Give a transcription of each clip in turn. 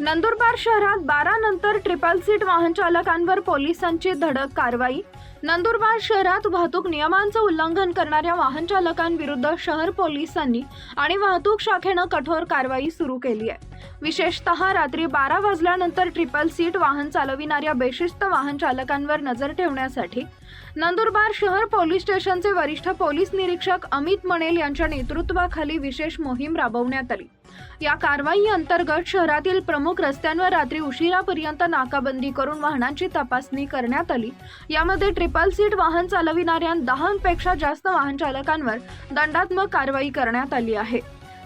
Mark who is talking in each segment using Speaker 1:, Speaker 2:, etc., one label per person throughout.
Speaker 1: नंदुरबार शहरात बारा नंतर ट्रिपल सीट वाहन चालकांवर पोलिसांची धडक कारवाई. नंदुरबार शहरात वाहतूक नियमांचं उल्लंघन करणाऱ्या वाहन चालकांविरुद्ध शहर पोलिसांनी आणि वाहतूक शाखेनं कठोर कारवाई सुरू केली आहे. विशेषतः रात्री बारा वाजल्यानंतर ट्रिपल सीट वाहन चालविणाऱ्या बेशिस्त वाहन चालकांवर नजर ठेवण्यासाठी नंदुरबार शहर पोलीस स्टेशनचे वरिष्ठ पोलीस निरीक्षक अमित मणेल यांच्या नेतृत्वाखाली विशेष मोहीम राबवण्यात आली. या कारवाई अंतर्गत शहरातील प्रमुख रस्त्यांवर रात्री उशिरापर्यंत नाकाबंदी करून वाहनांची तपासणी करण्यात आली. यामध्ये ट्रिपल सीट वाहन चालविणाऱ्या दहापेक्षा जास्त वाहन चालकांवर दंडात्मक कारवाई करण्यात आली आहे.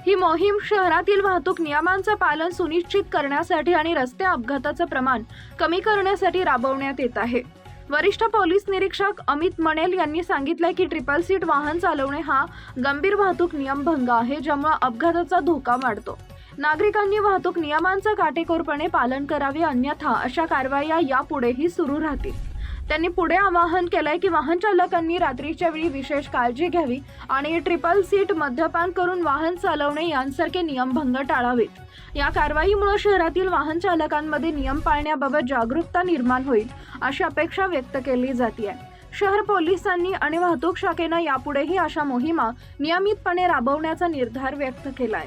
Speaker 1: ही मोहीम शहरातील वाहतूक नियमांचं पालन सुनिश्चित करण्यासाठी आणि रस्ते अपघाताचं प्रमाण कमी करण्यासाठी राबवण्यात येत आहे. वरिष्ठ पोलीस निरीक्षक अमित मणेल यांनी सांगितलं की ट्रिपल सीट वाहन चालवणे हा गंभीर वाहतूक नियमभंग आहे ज्यामुळे अपघाताचा धोका वाढतो. नागरिकांनी वाहतूक नियमांचं काटेकोरपणे पालन करावे अन्यथा अशा कारवाया यापुढेही सुरू राहतील. त्यांनी पुढे आवाहन केलंय की वाहन चालकांनी रात्रीच्या वेळी विशेष काळजी घ्यावी आणि ट्रिपल सीट मद्यपान करून वाहन चालवणे यांसारखे नियमभंग टाळावेत. या कारवाईमुळे शहरातील वाहन चालकांमध्ये नियम पाळण्याबाबत जागरूकता निर्माण होईल अशी अपेक्षा व्यक्त केली जाते शहर पोलिसांनी आणि वाहतूक शाखेनं यापुढेही अशा मोहिमा नियमितपणे राबवण्याचा निर्धार व्यक्त केलाय.